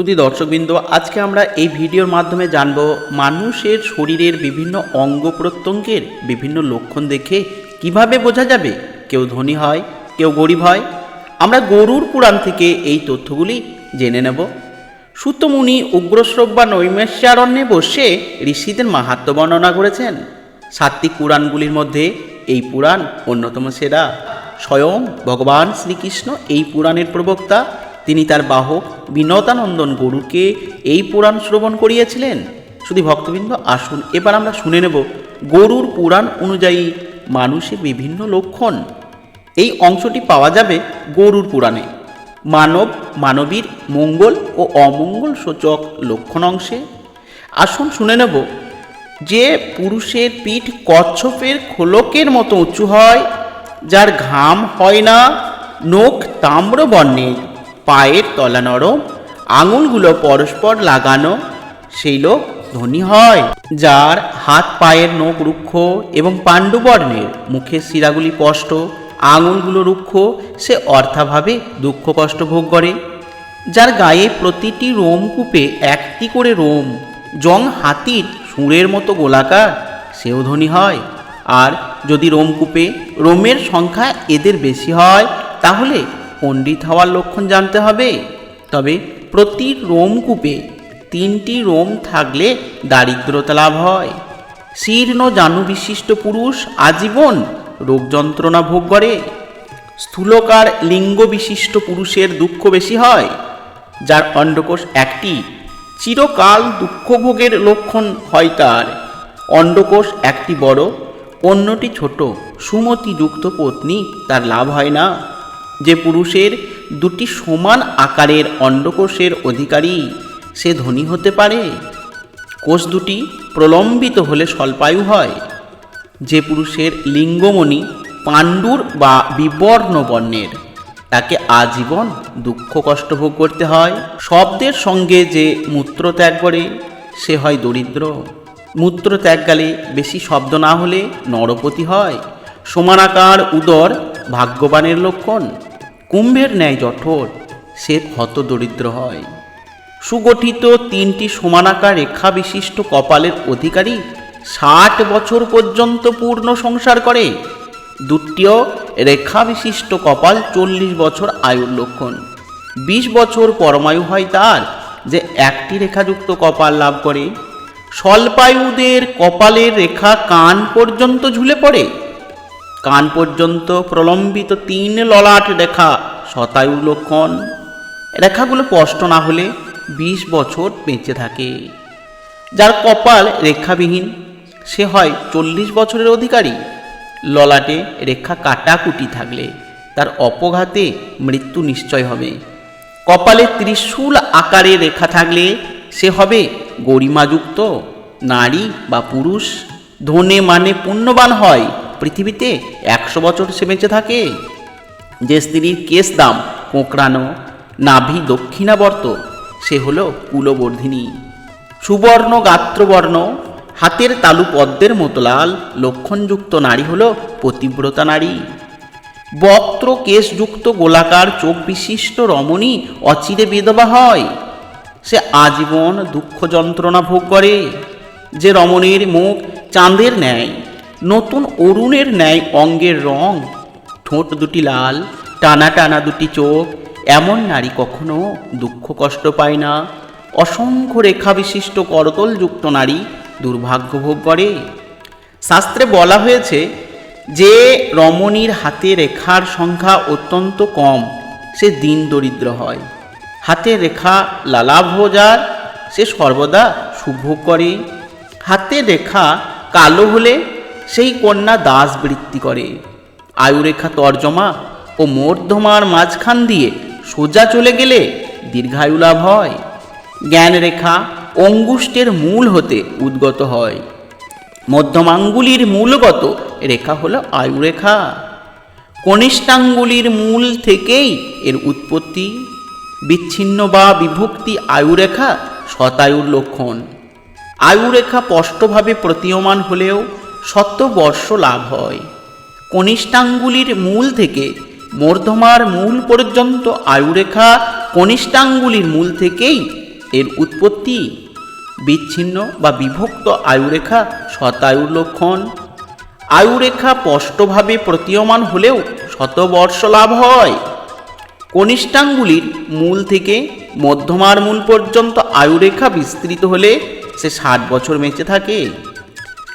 শুধু দর্শকবৃন্দ, আজকে আমরা এই ভিডিওর মাধ্যমে জানব মানুষের শরীরের বিভিন্ন অঙ্গ প্রত্যঙ্গের বিভিন্ন লক্ষণ দেখে কীভাবে বোঝা যাবে কেউ ধনী হয়, কেউ গরিব হয়। আমরা গরুর পুরাণ থেকে এই তথ্যগুলি জেনে নেব। সুতমুনি উগ্রশ্রব বা নৈমেষারণ্যে বসে ঋষিদের মাহাত্ম বর্ণনা করেছেন। সাত্বিক পুরাণগুলির মধ্যে এই পুরাণ অন্যতম সেরা। স্বয়ং ভগবান শ্রীকৃষ্ণ এই পুরাণের প্রবক্তা তিনি তার বাহক বিনতানন্দন গরুকে এই পুরাণ শ্রবণ করিয়েছিলেন? শুধু ভক্তবৃন্দ, আসুন, এবার আমরা শুনে নেব গরুর পুরাণ অনুযায়ী মানুষের বিভিন্ন লক্ষণ। এই অংশটি পাওয়া যাবে গরুর পুরাণে। মানব, মানবীর মঙ্গল ও অমঙ্গল সূচক লক্ষণ অংশে। আসুন শুনে নেব যে পুরুষের পিঠ কচ্ছপের খোলকের মতো উঁচু হয়, যার ঘাম হয় না, নখ তাম্র বর্ণের পায়ের তলা নরম, আঙুলগুলো পরস্পর লাগানো, সেই লোক ধনী হয়, যার হাত পায়ের নখ রুক্ষ এবং পাণ্ডুবর্ণের মুখের শিরাগুলি স্পষ্ট, আঙুলগুলো রুক্ষ, সে অর্থাভাবে দুঃখ কষ্ট ভোগ করে। যার গায়ে প্রতিটি রোমকূপে একটি করে রোম, জং হাতির সুরের মতো গোলাকার, সেও ধনী হয়। আর যদি রোমকূপে রোমের সংখ্যা এদের বেশি হয়, তাহলে পণ্ডিত হওয়ার লক্ষণ জানতে হবে। তবে প্রতি রোমকূপে তিনটি রোম থাকলে দারিদ্রতা লাভ হয়। শীর্ণ জানু বিশিষ্ট পুরুষ আজীবন রোগ যন্ত্রণা ভোগ করে। স্থূলকার লিঙ্গ বিশিষ্ট পুরুষের দুঃখ বেশি হয়, যার অন্ডকোষ একটি। চিরকাল দুঃখ ভোগের লক্ষণ হয় তার। অন্ডকোষ একটি বড়, অন্যটি ছোট। সুমতিযুক্ত পত্নী তার লাভ হয় না। যে পুরুষের দুটি সমান আকারের অন্ডকোষের অধিকারী, সে ধনী হতে পারে। কোষ দুটি প্রলম্বিত হলে স্বল্পায়ু হয়। যে পুরুষের লিঙ্গমণি পাণ্ডুর বা বিবর্ণ বর্ণের, তাকে আজীবন দুঃখ কষ্ট ভোগ করতে হয়। শব্দের সঙ্গে যে মূত্র ত্যাগ করে, সে হয় দরিদ্র। মূত্র ত্যাগকালে বেশি শব্দ না হলে নরপতি হয়। সমানাকার উদর ভাগ্যবানের লক্ষণ। কুম্ভের ন্যায় জঠর, সে ক্ষত দরিদ্র হয়। সুগঠিত তিনটি সমানাকার রেখা বিশিষ্ট কপালের অধিকারী ষাট বছর পর্যন্ত পূর্ণ সংসার করে। দুটিও রেখা বিশিষ্ট কপাল চল্লিশ বছর আয়ুর লক্ষণ। বিশ বছর পরমায়ু হয় তার যে একটি রেখাযুক্ত কপাল লাভ করে। স্বল্পায়ুদের কপালের রেখা কান পর্যন্ত ঝুলে পড়ে। কান পর্যন্ত প্রলম্বিত তিন ললাট রেখা শতায়ুর লক্ষণ। রেখাগুলো স্পষ্ট না হলে বিশ বছর বেঁচে থাকে। যার কপাল রেখাবিহীন, সে হয় চল্লিশ বছরের অধিকারী। ললাটে রেখা কাটাকুটি থাকলে তার অপঘাতে মৃত্যু নিশ্চয় হবে। কপালে ত্রিশূল আকারে রেখা থাকলে সে হবে গরিমাযুক্ত, নারী বা পুরুষ। ধনে মানে পুণ্যবান হয় পৃথিবীতে একশো বছর সে বেঁচে থাকে। যে স্ত্রীর কেশ দাম কোঁকড়ানো, নাভি দক্ষিণাবর্ত, সে হলো কুলবর্ধিনী। সুবর্ণ, গাত্রবর্ণ, হাতের তালু পদ্মের মতো লাল, লক্ষণযুক্ত নারী হল পতিব্রতা নারী। বক্ত্র, কেশযুক্ত, গোলাকার, চোখ বিশিষ্ট রমণী, অচিরে বিধবা হয়। সে আজীবন দুঃখ যন্ত্রণা ভোগ করে। যে রমণীর মুখ চাঁদের ন্যায় নতুন অরুণের ন্যায় অঙ্গের রং। ঠোঁট দুটি লাল, টানা টানা দুটি চোখ। এমন নারী কখনো দুঃখ কষ্ট পায় না। অসংখ্য রেখা বিশিষ্ট করতলযুক্ত নারী দুর্ভাগ্য ভোগ করে। শাস্ত্রে বলা হয়েছে, যে রমণীর হাতে রেখার সংখ্যা অত্যন্ত কম, সে দিন দরিদ্র হয়। হাতে রেখা লালাভ যার, সে সর্বদা শুভ করে। হাতে রেখা কালো হলে সেই কন্যা দাস বৃত্তি করে। আয়ুরেখা তর্জমা ও মূর্ধমার মাঝখান দিয়ে সোজা চলে গেলে দীর্ঘায়ু লাভ হয়। জ্ঞান রেখা অঙ্গুষ্ঠের মূল হতে উদ্গত হয়। মধ্যমাঙ্গুলির মূলগত রেখা হলো আয়ুরেখা। কনিষ্ঠাঙ্গুলির মূল থেকেই এর উৎপত্তি। বিচ্ছিন্ন বা বিভক্তি আয়ুরেখা শতায়ুর লক্ষণ। আয়ুরেখা স্পষ্টভাবে প্রতীয়মান হলেও শত বর্ষ লাভ হয়। কনিষ্ঠাঙ্গুলির মূল থেকে মূর্ধমার মূল পর্যন্ত আয়ুরেখা কনিষ্ঠাঙ্গুলির মূল থেকেই এর উৎপত্তি। বিচ্ছিন্ন বা বিভক্ত আয়ুরেখা শতায়ুর লক্ষণ। আয়ুরেখা স্পষ্টভাবে প্রতীয়মান হলেও শতবর্ষ লাভ হয়। কনিষ্ঠাঙ্গুলির মূল থেকে মধ্যমার মূল পর্যন্ত আয়ুরেখা বিস্তৃত হলে সে ষাট বছর বেঁচে থাকে।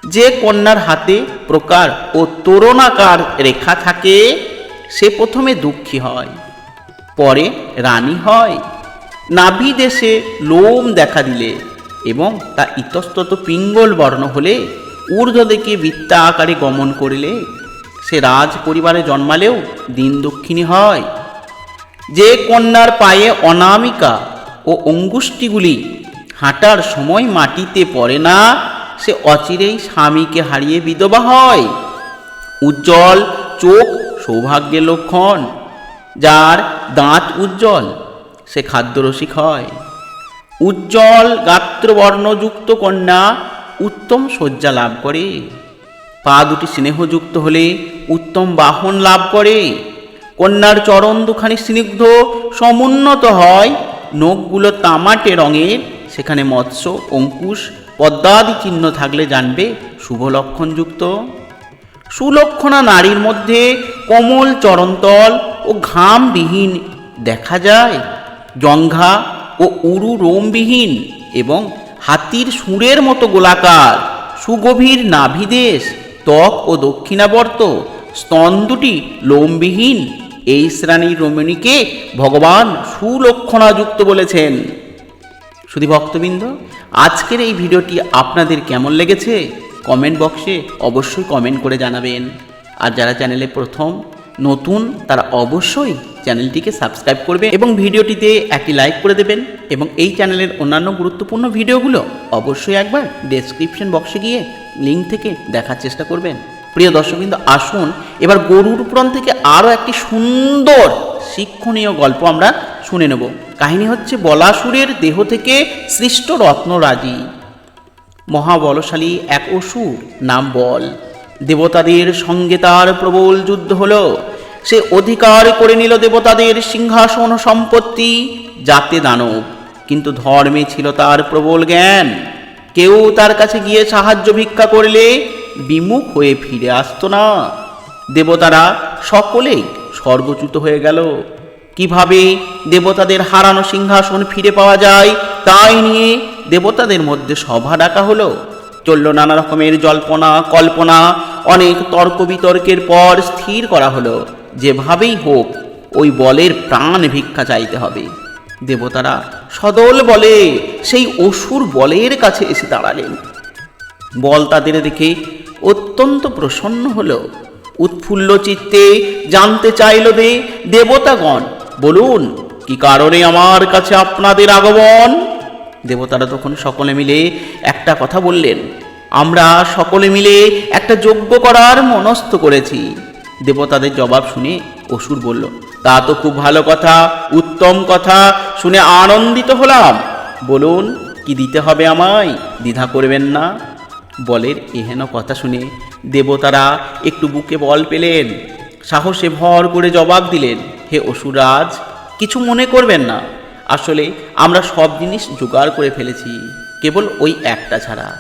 যে কন্যার হাতে প্রকার ও তোরণাকার রেখা থাকে, সে প্রথমে দুঃখী হয়, পরে রানী হয়। নাভি দেশে লোম দেখা দিলে এবং তা ইতস্তত পিঙ্গল বর্ণ হলে ঊর্ধ্ব দিকে বৃত্তা আকারে গমন করিলে সে রাজ পরিবারে জন্মালেও দিন দক্ষিণী হয়। যে কন্যার পায়ে অনামিকা ও অঙ্গুষ্টিগুলি হাঁটার সময় মাটিতে পড়ে না সে অচিরেই স্বামীকে হারিয়ে বিধবা হয়। উজ্জ্বল চোখ সৌভাগ্যের লক্ষণ, যার দাঁত উজ্জ্বল, সে খাদ্যরসিক হয়। উজ্জ্বল গাত্রবর্ণযুক্ত কন্যা উত্তম শয্যা লাভ করে। পা দুটি স্নেহযুক্ত হলে উত্তম বাহন লাভ করে। কন্যার চরণ দুখানি স্নিগ্ধ, সমুন্নত হয়। নখগুলো তামাটে রঙের, সেখানে মৎস্য, অঙ্কুশ পদ্মাদি চিহ্ন থাকলে জানবে শুভ লক্ষণযুক্ত সুলক্ষণা নারীর মধ্যে কোমল চরণতল ও ঘামবিহীন দেখা যায়। জঙ্ঘা ও উরু রোমবিহীন এবং হাতির সুরের মতো গোলাকার, সুগভীর নাভিদেশ ত্বক ও দক্ষিণাবর্ত, স্তন দুটি লোমবিহীন। এই শ্রেণির রমণীকে ভগবান সুলক্ষণাযুক্ত বলেছেন। শুধু ভক্তবৃন্দ আজকের এই ভিডিওটি আপনাদের কেমন লেগেছে? কমেন্ট বক্সে অবশ্যই কমেন্ট করে জানাবেন। আর যারা চ্যানেলে প্রথম, নতুন, তারা অবশ্যই চ্যানেলটিকে সাবস্ক্রাইব করবে এবং ভিডিওটিতে একটি লাইক করে দেবেন এবং এই চ্যানেলের অন্যান্য গুরুত্বপূর্ণ ভিডিওগুলো অবশ্যই একবার ডেসক্রিপশন বক্সে গিয়ে লিঙ্ক থেকে দেখার চেষ্টা করবেন। প্রিয় দর্শকবৃন্দ, আসুন, এবার গরুর পুরাণ থেকে আরও একটি সুন্দর শিক্ষণীয় গল্প আমরা শুনে নেব। কাহিনী হচ্ছে, বলাসুরের দেহ থেকে সৃষ্ট রত্নরাজি মহাবলশালী এক অসুর নাম বল। দেবতাদের সঙ্গে তার প্রবল যুদ্ধ হল। সে অধিকার করে নিল দেবতাদের সিংহাসন সম্পত্তি জাতে দানব। কিন্তু ধর্মে ছিল তার প্রবল জ্ঞান। কেউ তার কাছে গিয়ে সাহায্য ভিক্ষা করলে বিমুখ হয়ে ফিরে আসতো না। দেবতারা সকলেই স্বর্গচ্যুত হয়ে গেল। কীভাবে দেবতাদের হারানো সিংহাসন ফিরে পাওয়া যায় তাই নিয়ে দেবতাদের মধ্যে সভা ডাকা হলো। চলল নানা রকমের জল্পনা, কল্পনা, অনেক তর্ক বিতর্কের পর স্থির করা হলো। যেভাবেই হোক, ওই বলের প্রাণ ভিক্ষা চাইতে হবে। দেবতারা সদল বলে সেই অসুর বলের কাছে এসে দাঁড়ালেন। বল তাদের দেখে অত্যন্ত প্রসন্ন হলো। উৎফুল্ল চিত্তে জানতে চাইল দে দেবতাগণ বলুন, কি কারণে আমার কাছে আপনাদের আগমন? দেবতারা তখন সকলে মিলে একটা কথা বললেন, আমরা সকলে মিলে একটা যজ্ঞ করার মনস্থ করেছি। দেবতাদের জবাব শুনে অসুর বলল, তা তো খুব ভালো কথা, উত্তম কথা, শুনে আনন্দিত হলাম। বলুন, কি দিতে হবে আমায়? দ্বিধা করবেন না? বলের এহেন কথা শুনে দেবতারা একটু বুকে বল পেলেন, সাহসে ভর করে জবাব দিলেন হে অসুরাজ, কিছু মনে করবেন না। আসলে আমরা সব জিনিস জোগাড় করে ফেলেছি, কেবল ওই একটা ছাড়া।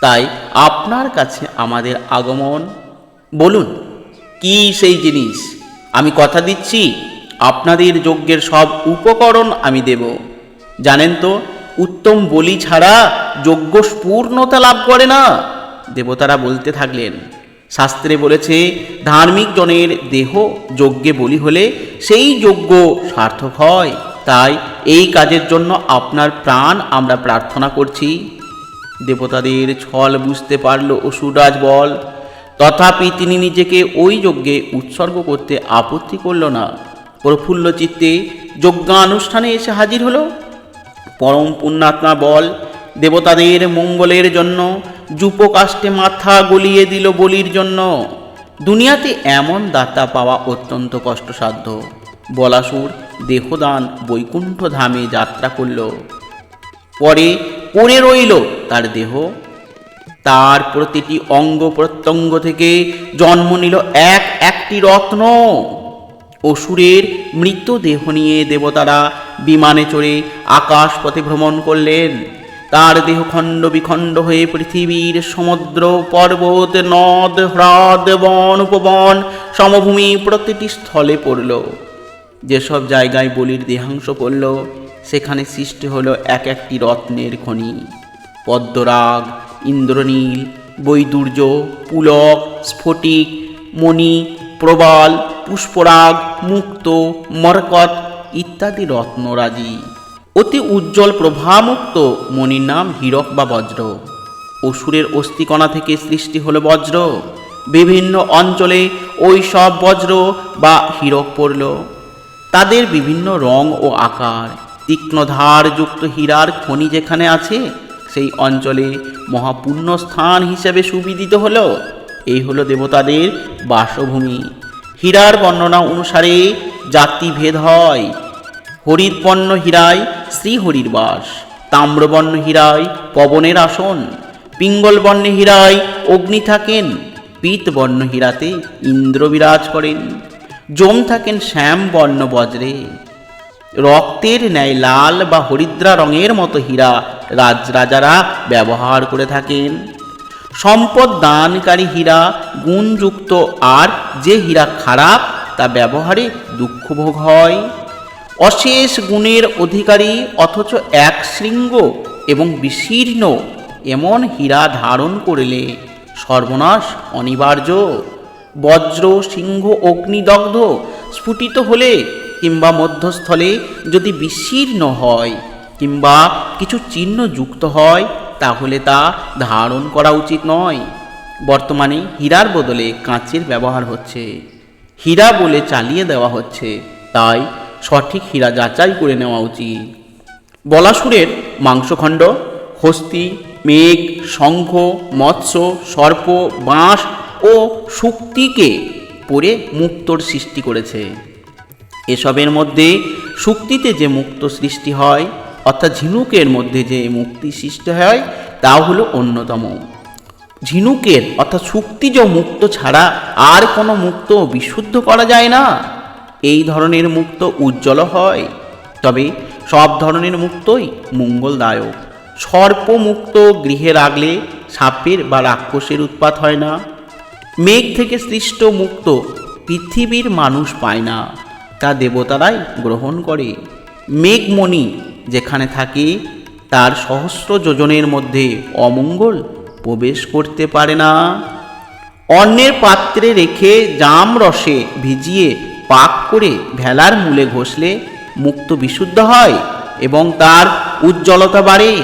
তাই আপনার কাছে আমাদের আগমন। বলুন, কি সেই জিনিস? আমি কথা দিচ্ছি, আপনাদের যজ্ঞের সব উপকরণ আমি দেব। জানেন তো, উত্তম বলি ছাড়া যজ্ঞ পূর্ণতা লাভ করে না। দেবতারা বলতে থাকলেন শাস্ত্রে বলেছে, ধার্মিক জনের দেহ যজ্ঞে বলি হলে সেই যজ্ঞ সার্থক হয়। তাই এই কাজের জন্য আপনার প্রাণ আমরা প্রার্থনা করছি। দেবতাদের ছল বুঝতে পারল অসুরাজ বল। তথাপি তিনি নিজেকে ওই যজ্ঞে উৎসর্গ করতে আপত্তি করল না। প্রফুল্ল চিত্তে যজ্ঞানুষ্ঠানে এসে হাজির হলো। পরম পুণ্যাত্মা বল, দেবতাদের মঙ্গলের জন্য যুপকাষ্টে মাথা গলিয়ে দিল বলির জন্য। দুনিয়াতে এমন দাতা পাওয়া অত্যন্ত কষ্টসাধ্য। বলাসুর দেহদান বৈকুণ্ঠ ধামে যাত্রা করল। পরে পড়ে রইল তার দেহ। তার প্রতিটি অঙ্গ প্রত্যঙ্গ থেকে জন্ম নিল এক একটি রত্ন। অসুরের মৃতদেহ নিয়ে দেবতারা বিমানে চড়ে আকাশ পথে ভ্রমণ করলেন। তার দেহ খণ্ড বিখণ্ড হয়ে পৃথিবীর সমুদ্র, পর্বত, নদ, হ্রদ, বন, উপবন, সমভূমি প্রতিটি স্থলে পড়ল। যেসব জায়গায় বলির দেহাংশ পড়ল, সেখানে সৃষ্টি হলো এক একটি রত্নের খনি। পদ্মরাগ, ইন্দ্রনীল, বৈদুর্য, পুলক, স্ফটিক, মণি, প্রবাল, পুষ্পরাগ, মুক্ত মরকত ইত্যাদি রত্নরাজি। অতি উজ্জ্বল প্রভামুক্ত মণির নাম হীরক বা বজ্র। অসুরের অস্থিকণা থেকে সৃষ্টি হলো বজ্র। বিভিন্ন অঞ্চলে ওই সব বজ্র বা হীরক পড়ল। তাদের বিভিন্ন রং ও আকার তীক্ষ্ণ ধারযুক্ত হীরার খনি যেখানে আছে, সেই অঞ্চলে মহাপুণ্য স্থান হিসেবে সুবিদিত হলো। এই হলো দেবতাদের বাসভূমি। হীরার বর্ণনা অনুসারে জাতিভেদ হয়। হরিৎপন্ন হীরায় শ্রীহরির বাস। তাম্রবর্ণ হীরায় পবনের আসন। পিঙ্গলবর্ণে হীরায় অগ্নি থাকেন। পীতবর্ণ হীরাতে ইন্দ্র বিরাজ করেন। যম থাকেন শ্যাম বর্ণ বজ্রে। রক্তের ন্যায় লাল বা হরিদ্রা রঙের মতো হীরা রাজরাজারা ব্যবহার করে থাকেন। সম্পদ দানকারী হীরা, গুণযুক্ত আর যে হীরা খারাপ, তা ব্যবহারে দুঃখভোগ হয়। অশেষ গুণের অধিকারী অথচ এক শৃঙ্গ এবং বিশীর্ণ এমন হীরা ধারণ করলে সর্বনাশ অনিবার্য। বজ্র, সিংহ অগ্নিদগ্ধ স্ফুটিত হলে কিংবা মধ্যস্থলে যদি বিশীর্ণ হয় কিংবা কিছু চিহ্ন যুক্ত হয়, তাহলে তা ধারণ করা উচিত নয়। বর্তমানে হীরার বদলে কাঁচের ব্যবহার হচ্ছে। হীরা বলে চালিয়ে দেওয়া হচ্ছে, তাই সঠিক হীরা যাচাই করে নেওয়া উচিত। বলাসুরের মাংসখণ্ড, হস্তি, মেঘ, শঙ্খ, মৎস্য, সর্প, বাঁশ ও শুক্তিকে পরে মুক্তর সৃষ্টি করেছে। এসবের মধ্যে শুক্তিতে যে মুক্ত সৃষ্টি হয়, অর্থাৎ ঝিনুকের মধ্যে যে মুক্তি সৃষ্টি হয়, তা হলো অন্যতম। ঝিনুকের, অর্থাৎ শুক্তিজ মুক্ত ছাড়া আর কোনো মুক্ত বিশুদ্ধ করা যায় না। এই ধরনের মুক্ত উজ্জ্বল হয়। তবে সব ধরনের মুক্তই মঙ্গলদায়ক। সর্পমুক্ত গৃহে রাখলে সাপের বা রাক্ষসের উৎপাত হয় না। মেঘ থেকে সৃষ্ট মুক্ত পৃথিবীর মানুষ পায় না, তা দেবতারাই গ্রহণ করে। মেঘমণি যেখানে থাকে, তার সহস্র যোজনের মধ্যে অমঙ্গল প্রবেশ করতে পারে না। অন্যের পাত্রে রেখে জাম রসে ভিজিয়ে পাক করে ভেলার মূলে ঘষলে মুক্ত বিশুদ্ধ হয় এবং তার উজ্জ্বলতা বাড়ে।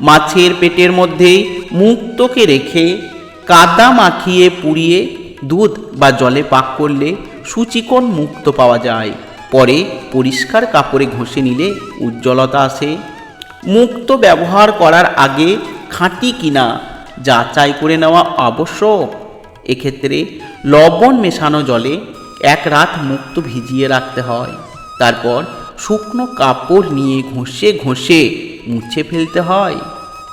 মাছের পেটের মধ্যে মুক্তকে রেখে কাদা মাখিয়ে পুড়িয়ে দুধ বা জলে পাক করলে সুচিকন মুক্ত পাওয়া যায়। পরে পরিষ্কার কাপড়ে ঘষে নিলে উজ্জ্বলতা আসে। মুক্ত ব্যবহার করার আগে খাঁটি কিনা যাচাই করে নেওয়া আবশ্যক। এক্ষেত্রে লবণ মেশানো জলে এক রাত মুক্ত ভিজিয়ে রাখতে হয়। তারপর শুকনো কাপড় নিয়ে ঘষে ঘষে মুছে ফেলতে হয়।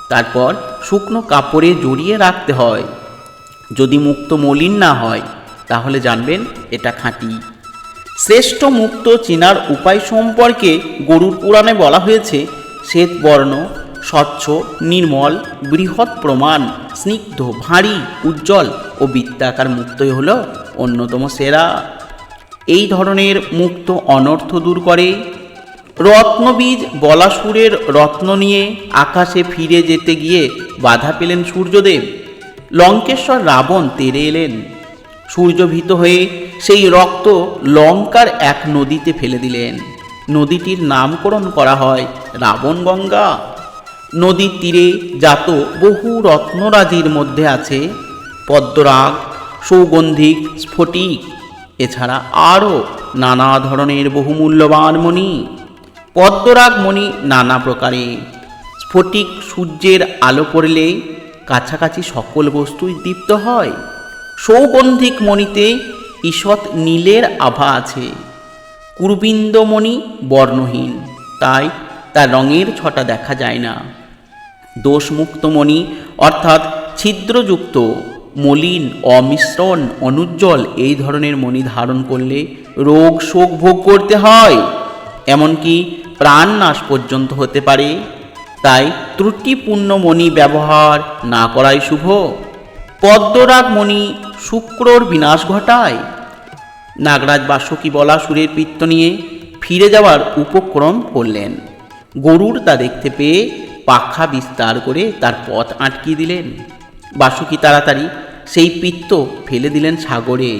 তারপর শুকনো কাপড়ে জড়িয়ে রাখতে হয়। যদি মুক্ত মলিন না হয়, তাহলে জানবেন এটা খাঁটি। শ্রেষ্ঠ মুক্ত চেনার উপায় সম্পর্কে গরুর পুরাণে বলা হয়েছে শ্বেতবর্ণ স্বচ্ছ, নির্মল, বৃহৎ প্রমাণ, স্নিগ্ধ, ভারী, উজ্জ্বল ও বৃত্তাকার মুক্তই হল অন্যতম সেরা। এই ধরনের মুক্ত অনর্থ দূর করে। রত্নবীজ বলাসুরের রত্ন নিয়ে আকাশে ফিরে যেতে গিয়ে বাধা পেলেন সূর্যদেব। লঙ্কেশ্বর রাবণ তেরে এলেন। সূর্যভীত হয়ে সেই রক্ত লঙ্কার এক নদীতে ফেলে দিলেন। নদীটির নামকরণ করা হয় রাবণ গঙ্গা। নদীর তীরে জাত বহু রত্নরাজির মধ্যে আছে। পদ্মরাগ, সৌগন্ধিক, স্ফটিক। এছাড়া আরও নানা ধরনের বহুমূল্যবান মণি, পদ্মরাগ মণি নানা প্রকারে। স্ফটিক সূর্যের আলো পড়লে কাছাকাছি সকল বস্তুই দীপ্ত হয়। সৌগন্ধিক মণিতে ঈষৎ নীলের আভা আছে। কুরবিন্দমণি বর্ণহীন, তাই তার রঙের ছটা দেখা যায় না। দোষমুক্ত মণি অর্থাৎ ছিদ্রযুক্ত মলিন, অমিশ্রণ, অনুজ্জ্বল এই ধরনের মণি ধারণ করলে রোগ শোক ভোগ করতে হয়। এমনকি প্রাণ নাশ পর্যন্ত হতে পারে। তাই ত্রুটিপূর্ণ মণি ব্যবহার না করাই শুভ। পদ্মরাগ মণি শুক্রর বিনাশ ঘটায়। নাগরাজ বাসুকি বলা সুরের পিত্ত নিয়ে ফিরে যাওয়ার উপক্রম করলেন। গরুর তা দেখতে পেয়ে পাখা বিস্তার করে তার পথ আটকিয়ে দিলেন। বাসুকি তাড়াতাড়ি সেই পিত্ত ফেলে দিলেন সাগরে।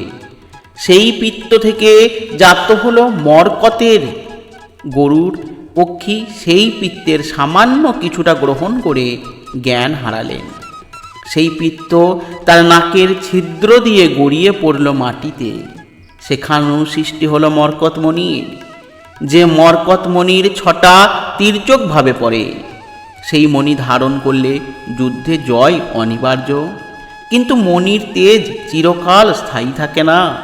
সেই পিত্ত থেকে জাত হলো মরকতের গরুর পক্ষী। সেই পিত্তের সামান্য কিছুটা গ্রহণ করে জ্ঞান হারালেন। সেই পিত্ত তার নাকের ছিদ্র দিয়ে গড়িয়ে পড়ল মাটিতে। সেখানেও সৃষ্টি হলো মরকতমণির যে মরকতমণির ছটা তীর্যকভাবে পড়ে, সেই মণি ধারণ করলে যুদ্ধে জয় অনিবার্য। কিন্তু মণির তেজ চিরকাল স্থায়ী থাকে না।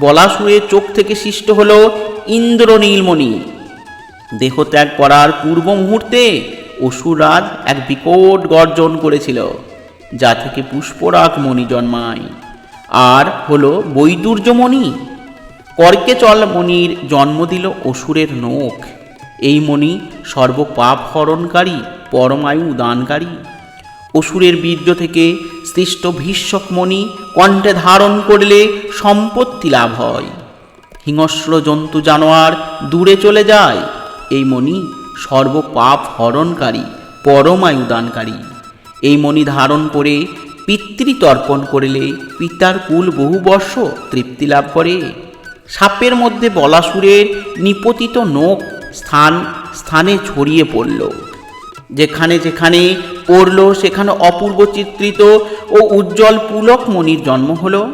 বলাসুরের চোখ থেকে সৃষ্ট হলো ইন্দ্রনীলমণি। দেহত্যাগ করার পূর্ব মুহূর্তে অসুরাজ এক বিকট গর্জন করেছিল, যা থেকে পুষ্পরাগ মণি জন্মায়। আর হলো বৈদুর্যমণি। কর্কেচল মণির জন্ম দিল অসুরের নখ। এই মণি সর্বপাপ হরণকারী, পরমায়ু দানকারী। অসুরের বীর্য থেকে সৃষ্ট ভীষ্মক মণি কণ্ঠে ধারণ করলে সম্পত্তি লাভ হয়। হিংস্র জন্তু জানোয়ার দূরে চলে যায়। এই মণি সর্বপাপ হরণকারী পরমায়ু দানকারী এই মণি ধারণ করে পিতৃতর্পণ করলে পিতার কুল বহু বর্ষ তৃপ্তি লাভ করে। সাপের মধ্যে বলাসুরের নিপতিত নখ স্থান, স্থানে ছড়িয়ে পড়ল। যেখানে যেখানে পড়ল, সেখানে অপূর্ব চিত্রিত ও উজ্জ্বল পুলক মণির জন্ম হলো।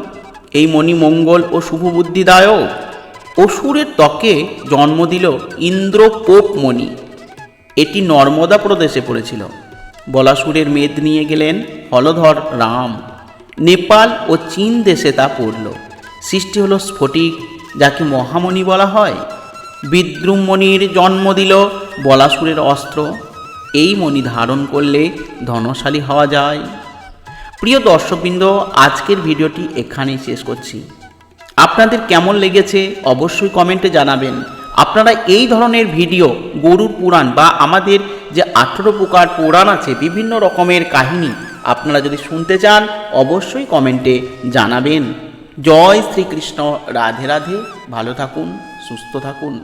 এই মণি মঙ্গল ও শুভবুদ্ধিদায়ক অসুরের ত্বকে জন্ম দিল ইন্দ্র পোপ মণি। এটি নর্মদা প্রদেশে পড়েছিল। বলাসুরের মেদ নিয়ে গেলেন হলধর রাম। নেপাল ও চীন দেশে তা পড়ল। সৃষ্টি হলো স্ফটিক, যাকে মহামণি বলা হয়। বিদ্রুম মণির জন্ম দিল বলাসুরের অস্ত্র। এই মণি ধারণ করলে ধনশালী হওয়া যায়। প্রিয় দর্শকবৃন্দ, আজকের ভিডিওটি এখানেই শেষ করছি। আপনাদের কেমন লেগেছে অবশ্যই কমেন্টে জানাবেন। আপনারা এই ধরনের ভিডিও, গরুর পুরাণ বা আমাদের যে আঠেরো প্রকার পুরাণ আছে, বিভিন্ন রকমের কাহিনী আপনারা যদি শুনতে চান, অবশ্যই কমেন্টে জানাবেন। জয় শ্রীকৃষ্ণ। রাধে রাধে। ভালো থাকুন, সুস্থ থাকুন।